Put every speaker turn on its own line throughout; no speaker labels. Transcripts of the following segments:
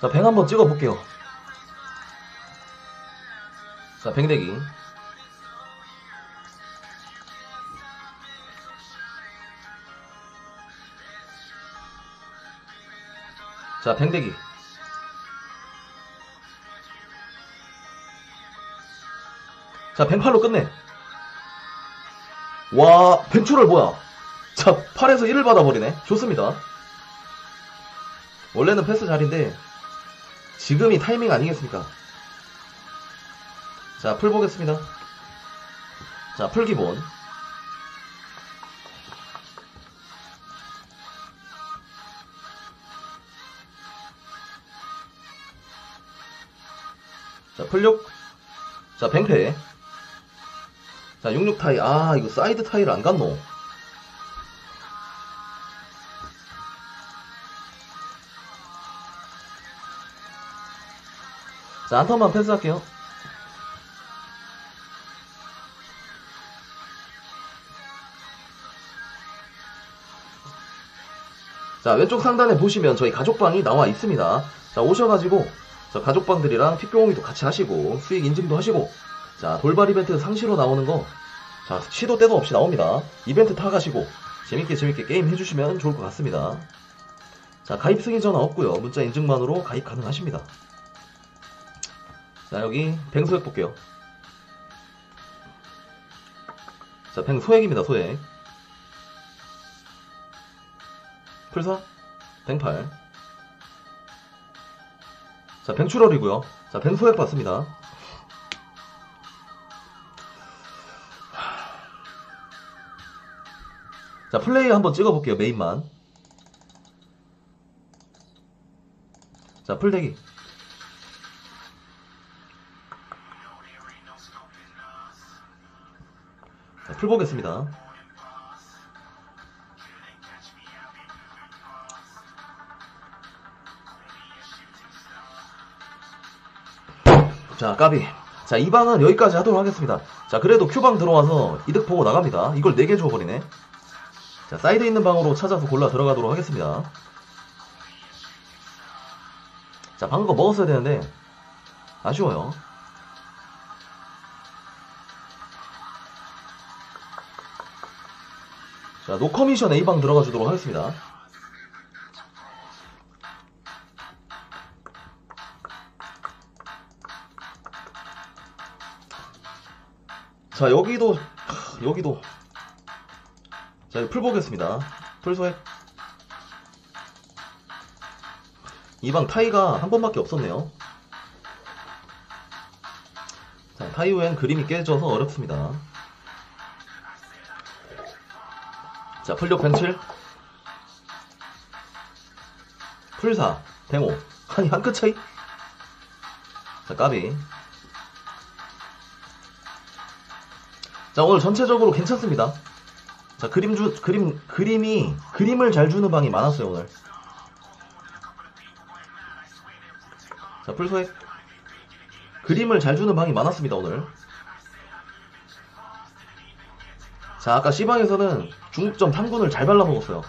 자, 뱅 한번 찍어볼게요. 자, 뱅대기. 자, 뱅대기. 자, 뱅팔로 끝내. 와, 뱅출을 뭐야? 자, 8에서 1을 받아버리네. 좋습니다. 원래는 패스 자리인데, 지금이 타이밍 아니겠습니까? 자, 풀 보겠습니다. 자, 풀 기본. 자, 풀6. 자, 뱅패. 자, 66 타이. 아, 이거 사이드 타이를 안 갔노. 자, 한 턴만 패스할게요. 자, 왼쪽 상단에 보시면 저희 가족방이 나와 있습니다. 자, 오셔가지고, 자, 가족방들이랑 픽교홍이도 같이 하시고, 수익 인증도 하시고, 자, 돌발 이벤트 상시로 나오는 거, 자, 시도 때도 없이 나옵니다. 이벤트 타가시고, 재밌게 재밌게 게임 해주시면 좋을 것 같습니다. 자, 가입 승인 전화 없고요 문자 인증만으로 가입 가능하십니다. 자, 여기 뱅소액 볼게요. 자, 뱅 소액입니다, 소액. 풀사, 뱅팔. 자, 뱅출월이고요 자, 뱅소액 봤습니다. 자, 플레이 한번 찍어볼게요, 메인만. 자, 풀대기. 자, 풀 보겠습니다. 자, 까비. 자, 이 방은 여기까지 하도록 하겠습니다. 자, 그래도 큐방 들어와서 이득 보고 나갑니다. 이걸 4개 줘버리네. 자, 사이드에 있는 방으로 찾아서 골라 들어가도록 하겠습니다. 자, 방금 거 먹었어야 되는데, 아쉬워요. 자, 노커미션 A방 들어가 주도록 하겠습니다. 자, 여기도, 하, 여기도. 자, 풀 보겠습니다. 풀 소액. 이 방 타이가 한 번밖에 없었네요. 자, 타이 후엔 그림이 깨져서 어렵습니다. 자, 풀력 벤칠. 풀사, 뱅오. 아니, 한 끗 차이? 자, 까비. 자, 오늘 전체적으로 괜찮습니다. 자, 그림 주, 그림, 그림이, 그림을 잘 주는 방이 많았어요, 오늘. 자, 풀소액. 그림을 잘 주는 방이 많았습니다, 오늘. 자, 아까 C방에서는 중국점 탐군을 잘 발라먹었어요.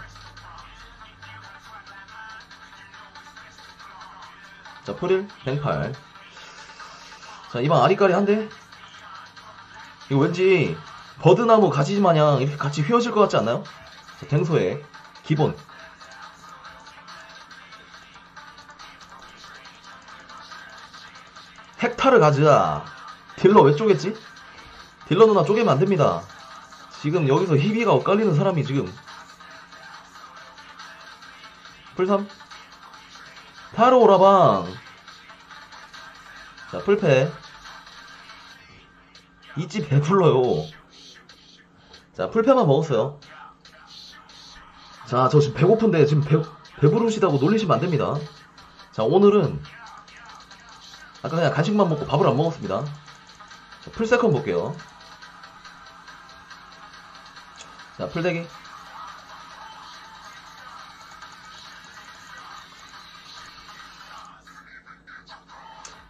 자, 프릴, 뱅팔. 자, 이방 아리까리 한대. 이거 왠지 버드나무 가지 마냥 이렇게 같이 휘어질 것 같지 않나요? 자, 댕소의 기본. 헥타르 가즈아. 딜러 왜 쪼겠지? 딜러 누나 쪼개면 안 됩니다. 지금 여기서 희비가 엇갈리는 사람이 지금. 풀삼. 타로 오라방. 자, 풀패. 이집 배불러요. 자, 풀패만 먹었어요. 자, 저 지금 배고픈데 지금 배, 배부르시다고 놀리시면 안 됩니다. 자, 오늘은 아까 그냥 간식만 먹고 밥을 안 먹었습니다. 자, 풀세컨 볼게요. 자, 풀대기.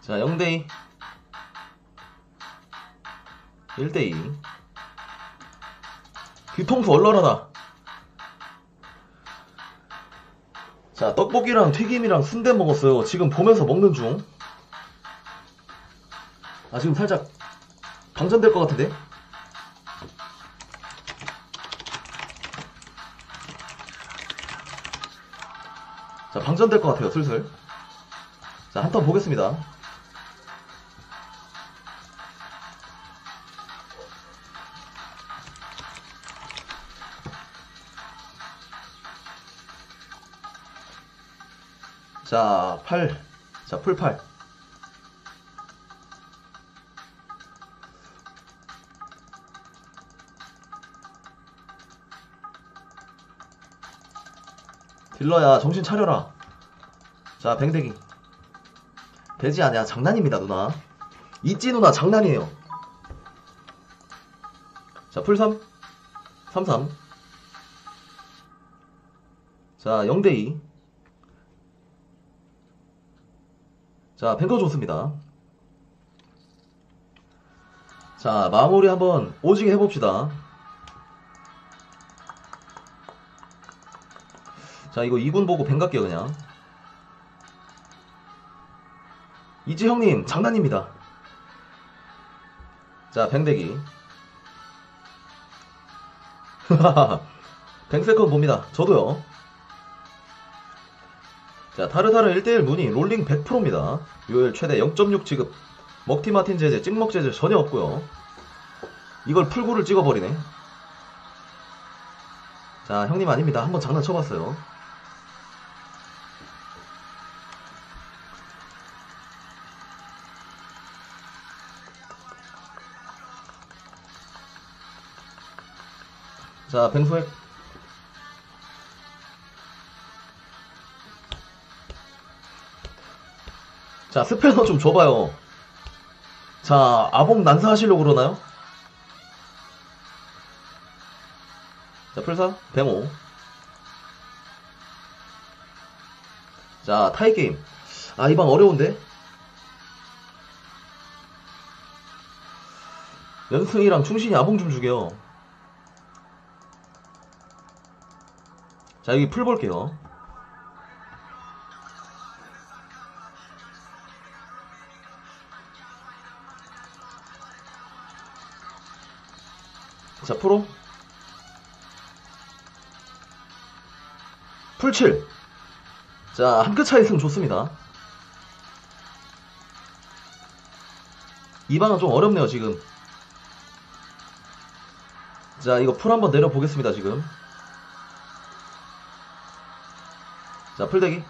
자, 0대2. 1대2. 뒤통수 얼얼하다. 자, 떡볶이랑 튀김이랑 순대 먹었어요. 지금 보면서 먹는 중. 아, 지금 살짝 방전될 것 같은데? 자, 방전될 것 같아요, 슬슬. 자, 한 턴 보겠습니다. 자, 8. 자, 풀 8. 딜러야, 정신 차려라. 자, 뱅대기. 돼지 아니야. 장난입니다, 누나. 있지, 누나. 장난이에요. 자, 풀 3. 3, 3. 자, 0대2. 자, 뱅거 좋습니다. 자, 마무리 한번 오지게 해봅시다. 자, 이거 2군 보고 뱅 갈게요, 그냥. 이지 형님, 장난입니다. 자, 뱅대기. 뱅세컨 봅니다. 저도요. 자, 타르타르 1대1 문의 롤링 100%입니다. 요일 최대 0.6 지급. 먹티마틴 제재, 찍먹 제재 전혀 없고요. 이걸 풀구를 찍어버리네. 자, 형님 아닙니다. 한번 장난쳐봤어요. 자, 뱅소액. 자, 스페너 좀 줘봐요. 자, 아봉 난사하시려고 그러나요? 자, 풀사, 뱅오. 자, 타이게임. 아, 이 방 어려운데? 연승이랑 충신이 아봉 좀 주게 자, 여기 풀 볼게요. 자, 프로. 풀7. 자, 한 끗 차이 있으면 좋습니다. 이 방은 좀 어렵네요, 지금. 자, 이거 풀 한번 내려보겠습니다, 지금. 자, 풀대기.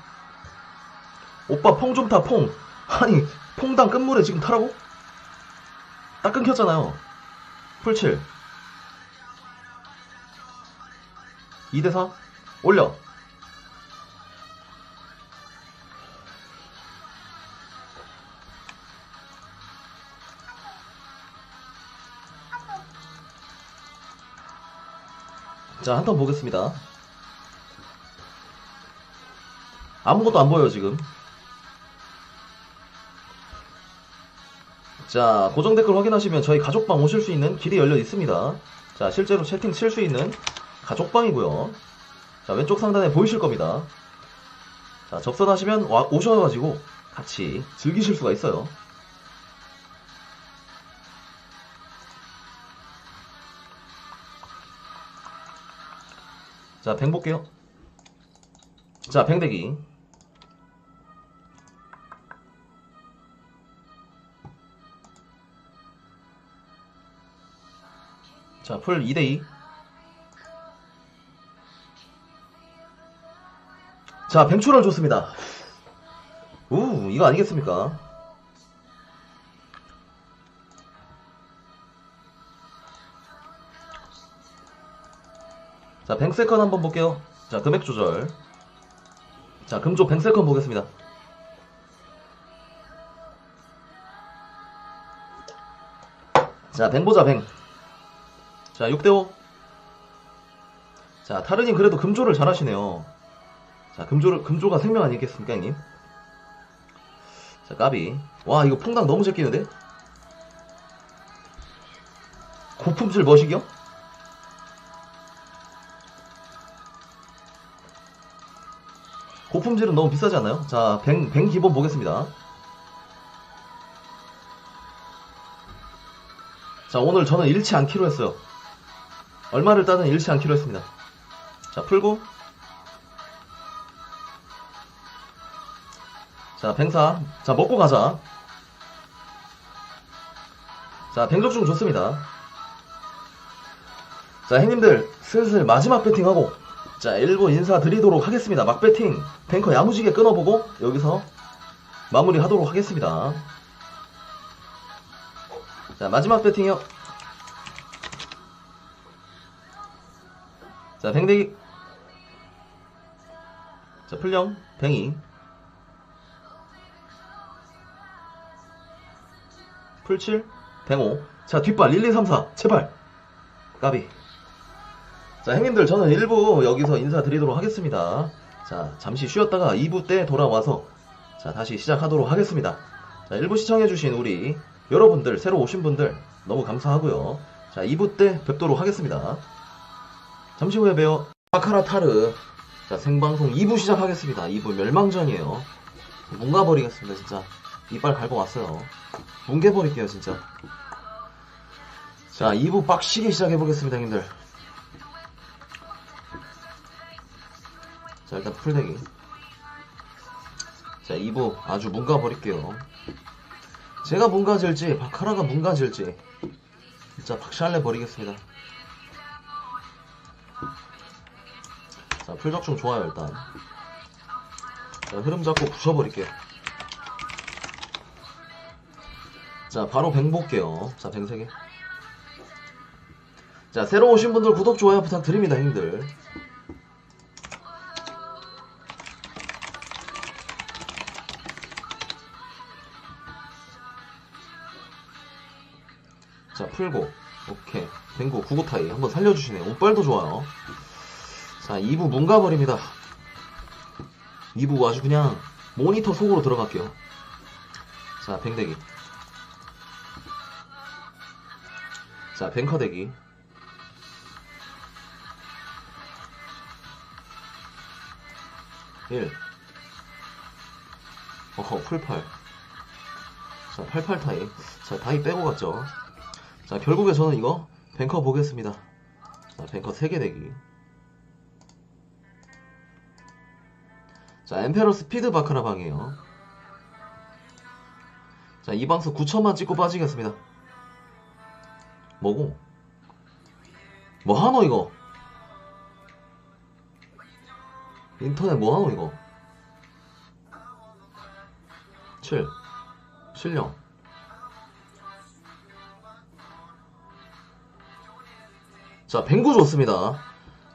오빠 퐁 좀 타, 퐁. 아니, 퐁당 끝물에 지금 타라고? 딱 끊겼잖아요. 풀7. 2대4 올려 자 한 턴 보겠습니다 아무것도 안 보여요 지금 자 고정 댓글 확인하시면 저희 가족방 오실 수 있는 길이 열려 있습니다 자 실제로 채팅 칠 수 있는 가족방이고요. 자, 왼쪽 상단에 보이실 겁니다. 자, 접선하시면 와, 오셔가지고 같이 즐기실 수가 있어요. 자, 뱅 볼게요. 자, 뱅대기. 자, 풀 2대2. 자, 뱅출을 좋습니다. 우, 이거 아니겠습니까? 자, 뱅세컨 한번 볼게요. 자, 금액 조절. 자, 금조 뱅세컨 보겠습니다. 자, 뱅 보자 뱅. 자, 6대5. 자, 타르님 그래도 금조를 잘 하시네요. 자, 금조를, 금조가 생명 아니겠습니까, 형님? 자, 까비. 와, 이거 퐁당 너무 제끼는데? 고품질 머시기요? 고품질은 너무 비싸지 않나요? 자, 뱅, 뱅 기본 보겠습니다. 자, 오늘 저는 잃지 않기로 했어요. 얼마를 따든 잃지 않기로 했습니다. 자, 풀고. 자, 뱅사. 자, 먹고 가자. 자, 뱅적중 좋습니다. 자, 형님들, 슬슬 마지막 배팅하고, 자, 1부 인사드리도록 하겠습니다. 막 배팅, 뱅커 야무지게 끊어보고, 여기서 마무리 하도록 하겠습니다. 자, 마지막 배팅이요. 자, 뱅대기. 자, 풀령, 뱅이. 풀칠, 뱅오. 자, 뒷발, 1, 2, 3, 4. 제발. 까비. 자, 형님들, 저는 1부 여기서 인사드리도록 하겠습니다. 자, 잠시 쉬었다가 2부 때 돌아와서, 자, 다시 시작하도록 하겠습니다. 자, 1부 시청해주신 우리 여러분들, 새로 오신 분들, 너무 감사하고요. 자, 2부 때 뵙도록 하겠습니다. 잠시 후에 봬요. 바카라 타르. 자, 생방송 2부 시작하겠습니다. 2부 멸망전이에요. 뭉가버리겠습니다, 진짜. 이빨 갈고 왔어요. 뭉개버릴게요, 진짜. 자, 2부 빡시게 시작해보겠습니다, 형님들. 자, 일단 풀대기. 자, 2부 아주 뭉가버릴게요. 제가 뭉가질지, 바카라가 뭉가질지. 진짜 박샬내 버리겠습니다. 자, 풀적중 좋아요, 일단. 자, 흐름 잡고 부셔버릴게요. 자, 바로 뱅 볼게요. 자, 뱅 3개. 자, 새로 오신 분들 구독, 좋아요 부탁드립니다, 형님들. 자, 풀고. 오케이. 뱅고, 구구타이. 한번 살려주시네요. 옷빨도 좋아요. 자, 2부 문 가버립니다. 2부 아주 그냥 모니터 속으로 들어갈게요. 자, 뱅대기. 자, 뱅커 대기. 일. 어허, 풀팔. 자, 88 타이. 자, 다이 빼고 갔죠. 자, 결국에 저는 이거 뱅커 보겠습니다. 자, 뱅커 3개 대기. 자, 엠페러 스피드 바카라 방이에요. 자, 이 방석 9천만 찍고 빠지겠습니다. 뭐고? 뭐 하노 이거? 인터넷 뭐 하노 이거? 7 실령 자 뱅구 좋습니다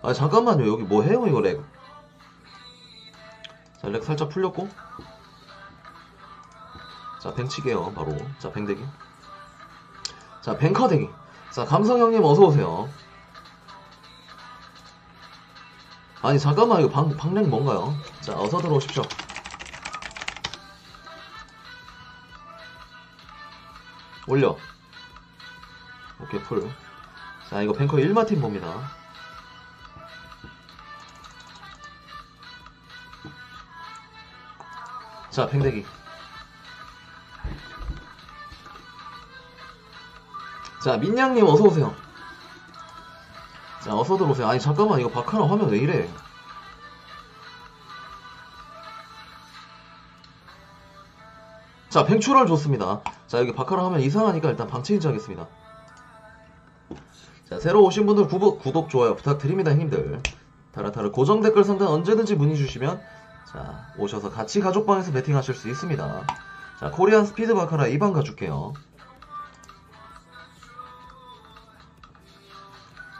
아 잠깐만요 여기 뭐 해요 이거 렉 자, 렉 살짝 풀렸고. 자, 뱅치게요, 바로. 자, 뱅대기. 자, 뱅커대기. 자, 감성 형님 어서오세요. 아니, 잠깐만, 이거 방, 방렉 뭔가요? 자, 어서 들어오십시오. 올려. 오케이, 풀. 자, 이거 뱅커 1마팀 봅니다. 자, 팽대기. 자, 민양님 어서오세요. 자, 어서 들어오세요. 아니, 잠깐만, 이거 바카라 화면 왜 이래? 자, 뱅추럴 좋습니다. 자, 여기 바카라 화면 이상하니까 일단 방 체인지 하겠습니다. 자, 새로 오신 분들 구독, 구독, 좋아요 부탁드립니다, 형님들. 타라타르 고정 댓글 상단 언제든지 문의 주시면 자, 오셔서 같이 가족방에서 배팅하실 수 있습니다. 자, 코리안 스피드 바카라 2방 가줄게요.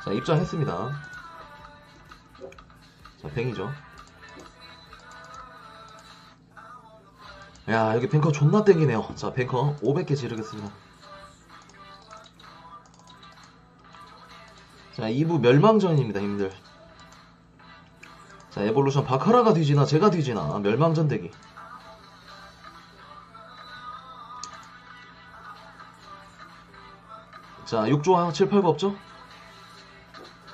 자, 입장했습니다. 자, 뱅이죠. 야, 여기 뱅커 존나 땡기네요. 자, 뱅커 500개 지르겠습니다. 자, 2부 멸망전입니다, 형님들. 자, 에볼루션 바카라가 뒤지나 제가 뒤지나 멸망전 대기. 자, 6 좋아요. 7, 8가 없죠?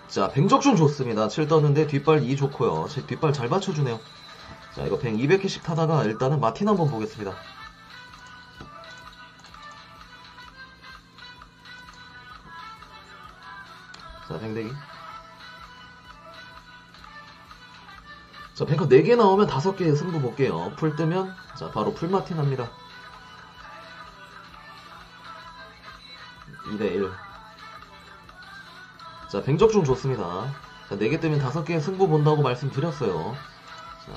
자, 뱅적중 좋습니다. 7 떴는데 뒷발 2 좋고요. 제 뒷발 잘 받쳐주네요. 자, 이거 뱅 200개씩 타다가 일단은 마틴 한번 보겠습니다. 자, 뱅대기. 자, 뱅커 4개 나오면 5개 승부 볼게요. 풀 뜨면, 자, 바로 풀 마틴 합니다. 2대1. 자, 뱅적중 좋습니다. 자, 4개 뜨면 5개 승부 본다고 말씀드렸어요. 자,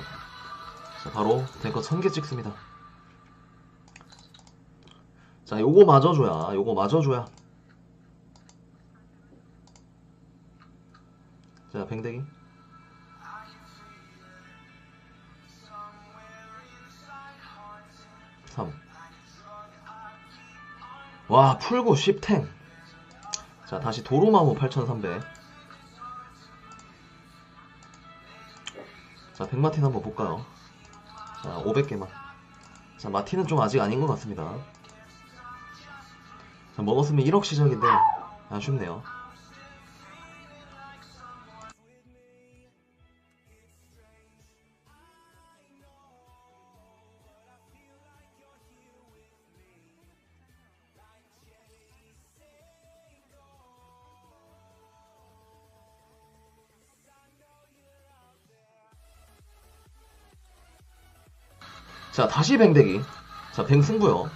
자, 바로 뱅커 1000개 찍습니다. 자, 요거 맞아줘야, 요거 맞아줘야. 자, 뱅대기. 와, 풀고 10탱. 자, 다시 도로마무 8300. 자, 백마틴 한번 볼까요? 자, 500개만. 자, 마틴은 좀 아직 아닌 것 같습니다. 자, 먹었으면 1억 시작인데, 아쉽네요. 자, 다시 뱅대기. 자, 뱅 승부요.